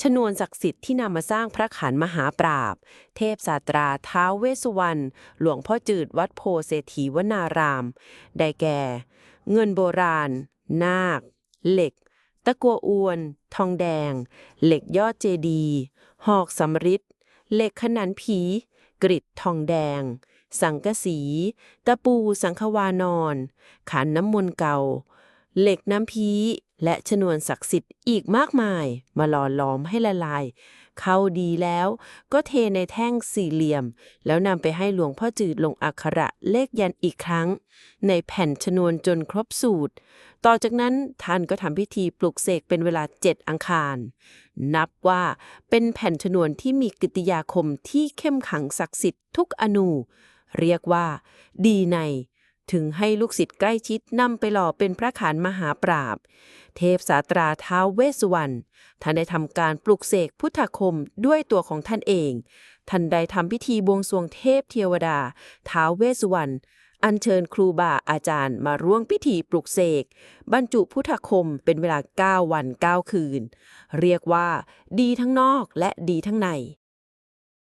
ชนวนศักดิ์สิทธิ์ที่นำมาสร้างพระขันมหาปราบ เทพสาตราท้าวเวสสุวรรณหลวงพ่อจืดวัดโพเศรษฐีวนาราม ได้แก่ เงินโบราณ นาค เหล็ก ตะกัวอวน ทองแดง เหล็กยอดเจดีหอกสำริดเหล็กขนันผี กริดทองแดง สังกะสี ตะปูสังขวานอน ขันน้ำมนต์เก่า เหล็กน้ำพีและชนวนศักดิ์สิทธิ์อีกมากมาย มาหล่อหลอมให้ละลาย เข้าดีแล้วก็เทในแท่งสี่เหลี่ยม แล้วนำไปให้หลวงพ่อจืดลงอักขระเลขยันอีกครั้ง ในแผ่นชนวนจนครบสูตร ต่อจากนั้นท่านก็ทำพิธีปลุกเสกเป็นเวลาเจ็ดอังคาร นับว่าเป็นแผ่นชนวนที่มีกิตติยาคมที่เข้มขังศักดิ์สิทธิ์ทุกอนูเรียกว่า ดีใน ถึงให้ลูกศิษย์ใกล้ชิดนำไปหล่อเป็นพระขานมหาปราบ เทพสาตราท้าวเวสุวรรณท่านได้ทำการปลุกเสกพุทธคมด้วยตัวของท่านเอง ท่านได้ทำพิธีบวงสรวงเทพเทวดา ท้าวเวสสุวรรณอัญเชิญครูบาอาจารย์มาร่วมพิธีปลุกเสก บรรจุพุทธคมเป็นเวลา 9 วัน 9 คืน เรียกว่า ดีทั้งนอกและดีทั้งใน